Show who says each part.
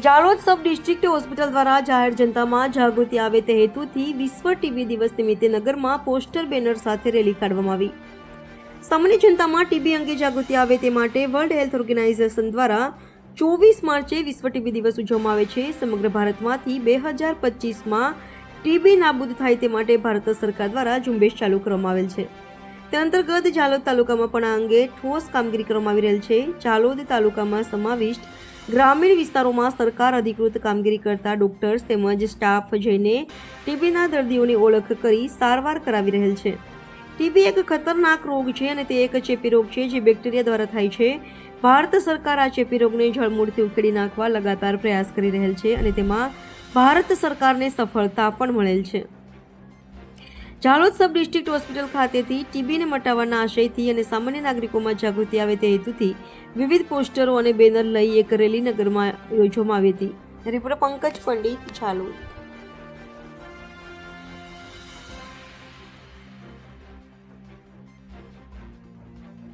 Speaker 1: Jhalod sub district hospital દ્વારા જાહેર જનતામાં જાગૃતિ આવે તે હેતુથી વિશ્વ ટીબી દિવસ નિમિત્તે નગરમાં પોસ્ટર બેનર સાથે રેલી કાઢવામાં આવી. સામાન્ય જનતામાં ટીબી અંગે જાગૃતિ આવે તે માટે વર્લ્ડ હેલ્થ ઓર્ગેનાઇઝેશન દ્વારા ચોવીસ માર્ચે વિશ્વ ટીબી દિવસ ઉજવવામાં આવે છે. સમગ્ર ભારતમાંથી બે હજાર પચીસમાં ટીબી નાબૂદ થાય તે માટે ભારત સરકાર દ્વારા ઝુંબેશ ચાલુ કરવામાં આવેલ છે. તે અંતર્ગત જાલોદ તાલુકામાં પણ આ અંગે ઠોસ કામગીરી કરવામાં આવી રહેલ છે. જાલોદ તાલુકામાં સમાવિષ્ટ ગ્રામીણ વિસ્તારોમાં સરકાર અધિકૃત કામગીરી કરતા ડોક્ટર્સ તેમજ સ્ટાફ જઈને ટીબીના દર્દીઓની ઓળખ કરી સારવાર કરાવી રહેલ છે. ટીબી એક ખતરનાક રોગ છે અને તે એક ચેપી રોગ છે જે બેક્ટેરિયા દ્વારા થાય છે. ભારત સરકાર આ ચેપી રોગને જળમૂળથી ઉખેડી નાખવા લગાતાર પ્રયાસ કરી રહેલ છે અને તેમાં ભારત સરકારને સફળતા પણ મળેલ છે. જાલોદ સબ ડિસ્ટ્રિક્ટ હોસ્પિટલ ખાતેથી ટીબીને મટાવવાના આશયથી અને સામાન્ય નાગરિકોમાં જાગૃતિ આવે તે હેતુથી વિવિધ પોસ્ટરો અને બેનર લઈ એક રેલી નગરમાં યોજવામાં આવી હતી. રિપોર્ટર પંકજ પંડિત, જાલોદ.